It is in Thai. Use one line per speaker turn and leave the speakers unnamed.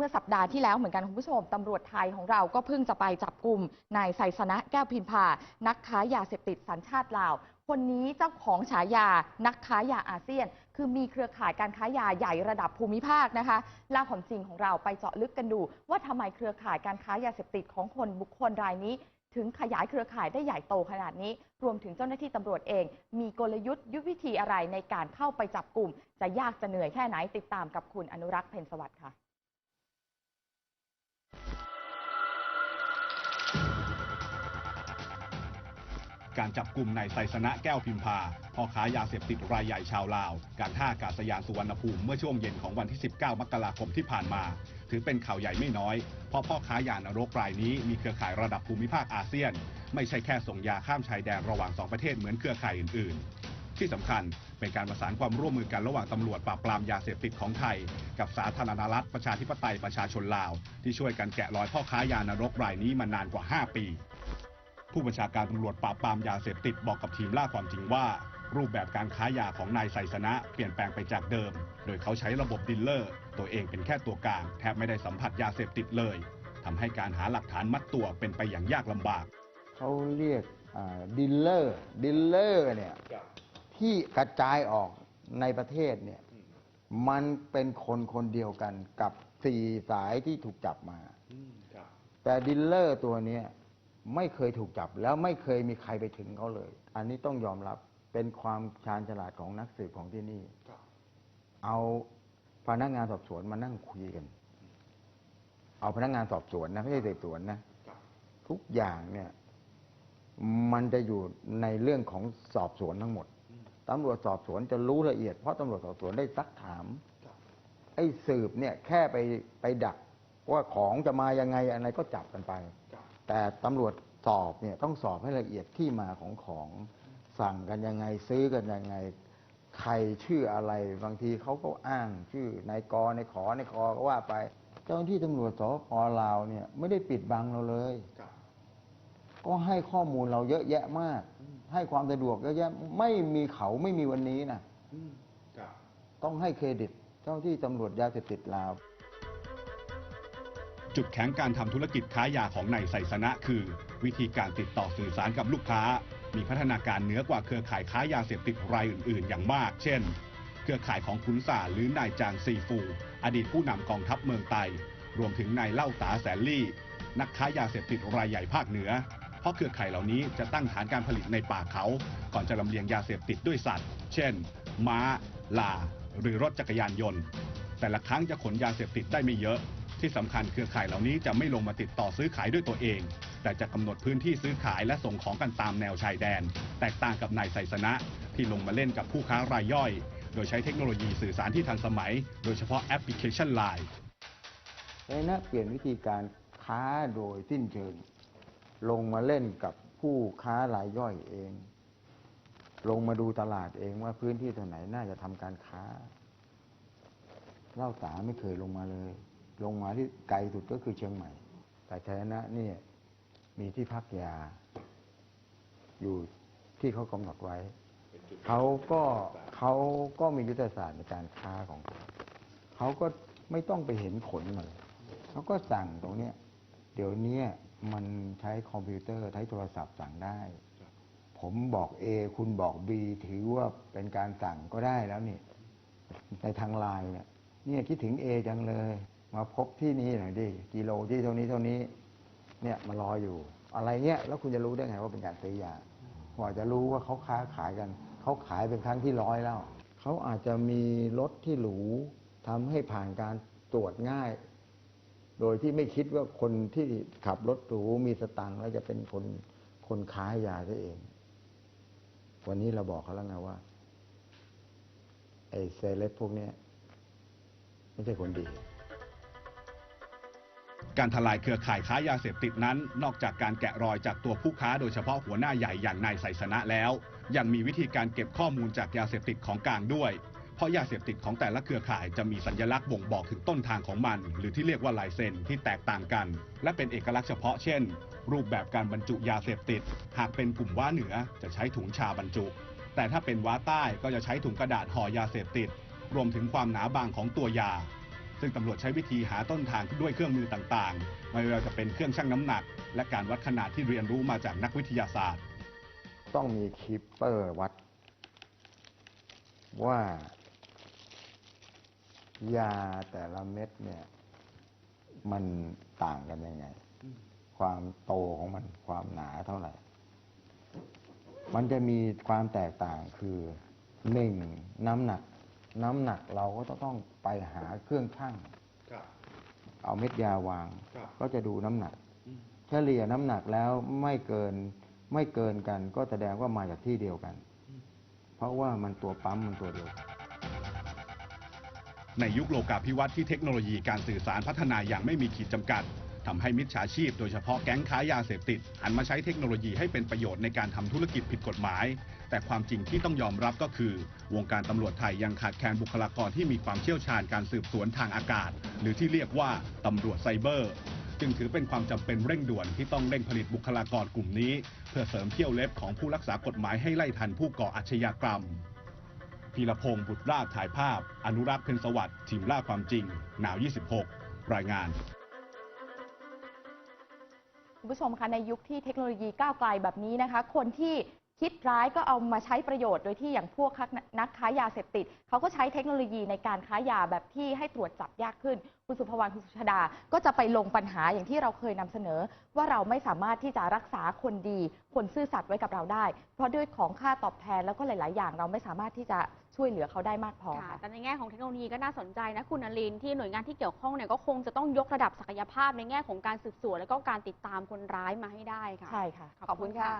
มื่อสัปดาห์ที่แล้วเหมือนกันคุณผู้ชมตำรวจไทยของเราก็เพิ่งจะไปจับกลุ่มนายไซสนะแก้วพิมพา นักค้ายาเสพติดสัญชาติลาว คนนี้เจ้าของฉายา นักค้ายาอาเซียน คือมีเครือข่ายการค้ายาใหญ่ระดับภูมิภาคนะคะล่าความจริงของเราไปเจาะลึกกันดู ว่าทำไมเครือข่ายการค้ายาเสพติดของคนบุคคลรายนี้ถึงขยายเครือข่ายได้ใหญ่โตขนาดนี้ รวมถึงเจ้าหน้าที่ตำรวจเอง มีกลยุทธ์ยุทธวิธีอะไรในการเข้าไปจับกลุ่ม จะยากจะเหนื่อยแค่ไหนติดตามกับคุณอนุรักษ์เพ็ญสวัสดิ์ค่ะ
การจับกลุ่มนายไซสนะแก้วพิมพาพ่อค้ายาเสพติดรายใหญ่ชาวลาว การท่าอากาศยานสุวรรณภูมิเมื่อช่วงเย็นของวันที่ 19 มกราคมที่ผ่านมา ถือเป็นข่าวใหญ่ไม่น้อย เพราะพ่อค้ายานรกรายนี้มีเครือข่ายระดับภูมิภาคอาเซียน ไม่ใช่แค่ส่งยาข้ามชายแดนระหว่างสองประเทศเหมือนเครือข่ายอื่น ๆ ที่สำคัญเป็นการประสานความร่วมมือกันระหว่างตำรวจปราบปรามยาเสพติดของไทย กับสาธารณรัฐประชาธิปไตยประชาชนลาว ที่ช่วยกันแกะรอยพ่อค้ายานรกรายนี้มานานกว่า 5 ปี ผู้บัญชาการตำรวจปราบปรามยาเสพติดบอกกับทีมล่าความจริงว่า รูปแบบการค้ายาของนายไซสนะเปลี่ยนแปลงไปจากเดิม โดยเขาใช้ระบบดิลเลอร์ ตัวเองเป็นแค่ตัวกลางแทบไม่ได้สัมผัสยาเสพติดเลยทำให้การหาหลักฐานมัดตัวเป็นไปอย่างยากลำบาก
เขาเรียกดิลเลอร์ดิลเลอร์เนี่ยที่กระจายออกในประเทศเนี่ยมันเป็นคนคนเดียวกันกับสี่สายที่ถูกจับมาแต่ดิลเลอร์ตัวเนี้ย ไม่เคยถูกจับแล้วไม่เคยมีใครไปถึงเขาเลย อันนี้ต้องยอมรับเป็นความชาญฉลาดของนักสืบของที่นี่ เอาพนักงานสอบสวนมานั่งคุยกัน เอาพนักงานสอบสวนนะไม่ใช่สืบสวนนะทุกอย่างเนี่ย มันจะอยู่ในเรื่องของสอบสวนทั้งหมดตำรวจสอบสวนจะรู้ละเอียดเพราะตำรวจสอบสวนได้ซักถามไอ้สืบเนี่ย แค่ไปไปดักว่าของจะมายังไงอะไรก็จับกันไป แต่ตำรวจสอบเนี่ยต้องสอบให้ละเอียดที่มาของของสั่งกันยังไงซื้อกันยังไง ใครชื่ออะไรบางทีเขาก็อ้างชื่อนายกนายขอนายคอก็ว่าไป เจ้าหน้าที่ตำรวจสปลาวเนี่ยไม่ได้ปิดบังเราเลย ก็ให้ข้อมูลเราเยอะแยะมาก ให้ความสะดวกเยอะแยะไม่มีเขาไม่มีวันนี้นะต้องให้เครดิต เจ้าหน้าที่ตำรวจยาเสพติดลาว
จุดแข็งการทำธุรกิจค้ายาของนายไซสนะคือ วิธีการติดต่อสื่อสารกับลูกค้า มีพัฒนาการเหนือกว่าเครือข่ายค้ายาเสพติดรายอื่น ๆ อย่างมาก เช่น เครือข่ายของขุนสาหรือนายจางซีฟู อดีตผู้นำกองทัพเมืองไต รวมถึงนายเล่าตาแสนลี่ นักค้ายาเสพติดรายใหญ่ภาคเหนือ เพราะเครือข่ายเหล่านี้จะตั้งฐานการผลิตในป่าเขา ก่อนจะลำเลียงยาเสพติดด้วยสัตว์ เช่น ม้าลา หรือรถจักรยานยนต์ แต่ละครั้งจะขนยาเสพติดได้ไม่เยอะ ที่สำคัญเครือข่ายเหล่านี้จะไม่ลงมาติดต่อซื้อขายด้วยตัวเอง แต่จะกำหนดพื้นที่ซื้อขายและส่งของกันตามแนวชายแดน แตกต่างกับนายไซสนะ ที่ลงมาเล่นกับผู้ค้ารายย่อย โดยใช้เทคโนโลยีสื่อสารที่ทันสมัย โดยเฉพาะแอปพลิเคชัน Line
ในนะเปลี่ยนวิธีการค้าโดยสิ้นเชิง ลงมาเล่นกับผู้ค้ารายย่อยเอง ลงมาดูตลาดเองว่าพื้นที่ตรงไหนน่าจะทำการค้าเล่าตาไม่เคยลงมาเลย ลงมาที่ไกลสุดก็คือเชียงใหม่ แต่ชยนะนี่มีที่พักยา อยู่ที่เขากำหนดไว้ เขาก็เขาก็มียุทธศาสตร์ในการค้าของเขาเขาก็ไม่ต้องไปเห็นผลมันเขาก็สั่งตรงเนี้ยเดี๋ยวนี้มันใช้คอมพิวเตอร์ใช้โทรศัพท์สั่งได้ ผมบอก A คุณบอก B ถือว่าเป็นการสั่งก็ได้แล้วนี่ ในทางไลน์เนี่ย เนี่ยคิดถึง A จังเลย มาพบที่นี่หน่อยดิกิโลที่เท่านี้เท่านี้ เนี่ยมารออยู่ อะไรเงี้ยแล้วคุณจะรู้ได้ไงว่าเป็นการซื้อยาพอจะรู้ว่าเขาค้าขายกัน เขาขายเป็นครั้งที่ร้อยแล้วเขาอาจจะมีรถที่หรูทำให้ผ่านการตรวจง่าย โดยที่ไม่คิดว่าคนที่ขับรถหรูมีสตังค์แล้วจะเป็นคนคนค้ายาซะเอง วันนี้เราบอกเขาแล้วไงว่าไอ้เซเลบพวกนี้ไม่ใช่คนดี
การทลายเครือข่ายค้ายาเสพติดนั้น นอกจากการแกะรอยจากตัวผู้ค้าโดยเฉพาะหัวหน้าใหญ่อย่างนายไซสนะแล้ว ยังมีวิธีการเก็บข้อมูลจากยาเสพติดของกลางด้วย เพราะยาเสพติดของแต่ละเครือข่ายจะมีสัญลักษณ์บ่งบอกถึงต้นทางของมัน หรือที่เรียกว่าลายเซ็นที่แตกต่างกัน และเป็นเอกลักษณ์เฉพาะเช่น รูปแบบการบรรจุยาเสพติด หากเป็นกลุ่มว้าเหนือจะใช้ถุงชาบรรจุ แต่ถ้าเป็นว้าใต้ก็จะใช้ถุงกระดาษห่อยาเสพติด รวมถึงความหนาบางของตัวยา ซึ่งตำรวจใช้วิธีหาต้นทางด้วยเครื่องมือต่างๆ ไม่ว่าจะเป็นเครื่องชั่งน้ำหนัก และการวัดขนาดที่เรียนรู้มาจากนักวิทยาศาสตร์
ต้องมีคีปเปอร์วัด ว่ายาแต่ละเม็ดเนี่ย มันต่างกันยังไง ความโตของมันความหนาเท่าไหร่ มันจะมีความแตกต่างคือหนึ่งน้ำหนัก น้ำหนักเราก็ต้องไปหาเครื่องชั่งเอาเม็ดยาวาง
ครับ
ก็จะดูน้ำหนักเฉลี่ยน้ำหนักแล้วไม่เกินไม่เกินกัน ก็แสดงว่ามาจากที่เดียวกัน เพราะว่ามันตัวปั๊มมันตัวเดียวกัน
ในยุคโลกาภิวัตน์ที่เทคโนโลยีการสื่อสารพัฒนาอย่างไม่มีขีดจำกัดทำให้มิจฉาชีพโดยเฉพาะแก๊งค้ายาเสพติดหันมาใช้เทคโนโลยีให้เป็นประโยชน์ในการทำธุรกิจผิดกฎหมาย แต่ความจริงที่ต้องยอมรับก็คือ วงการตำรวจไทยยังขาดแคลนบุคลากรที่มีความเชี่ยวชาญการสืบสวนทางอากาศ หรือที่เรียกว่าตำรวจไซเบอร์ จึงถือเป็นความจำเป็นเร่งด่วนที่ต้องเร่งผลิตบุคลากรกลุ่มนี้ เพื่อเสริมเที่ยวเล็บของผู้รักษากฎหมายให้ไล่ทันผู้ก่ออาชญากรรมพีรพงศ์บุตรราชถ่ายภาพ อนุรักษ์เพ็ญสวัสดิ์ทีมล่าความจริง หนาว 26 รายงาน
คุณผู้ชมคะในยุคที่เทคโนโลยีก้าวไกลแบบนี้นะคะ คนที่ คิดร้ายก็เอามาใช้ประโยชน์โดยที่อย่างพวกนักค้ายาเสพติดเขาก็ใช้เทคโนโลยีในการค้ายาแบบที่ให้ตรวจจับยากขึ้น คุณสุภวรรณคุณสุชาดา ก็จะไปลงปัญหาอย่างที่เราเคยนำเสนอ ว่าเราไม่สามารถที่จะรักษาคนดี คนซื่อสัตย์ไว้กับเราได้ เพราะด้วยของค่าตอบแทนแล้วก็หลาย ๆ อย่างเราไม่สามารถที่จะช่วยเหลือเขาได้มากพอ
ค่ะ
ค่ะ
แต่ในแง่ของเทคโนโลยีก็น่าสนใจนะคุณนลินที่หน่วยงานที่เกี่ยวข้องเนี่ยก็คงจะต้องยกระดับศักยภาพในแง่ของการสืบสวน แล้วก็การติดตามคนร้ายมาให้ได้ค่ะ
ใช่ค่ะ
ขอบคุณค่ะ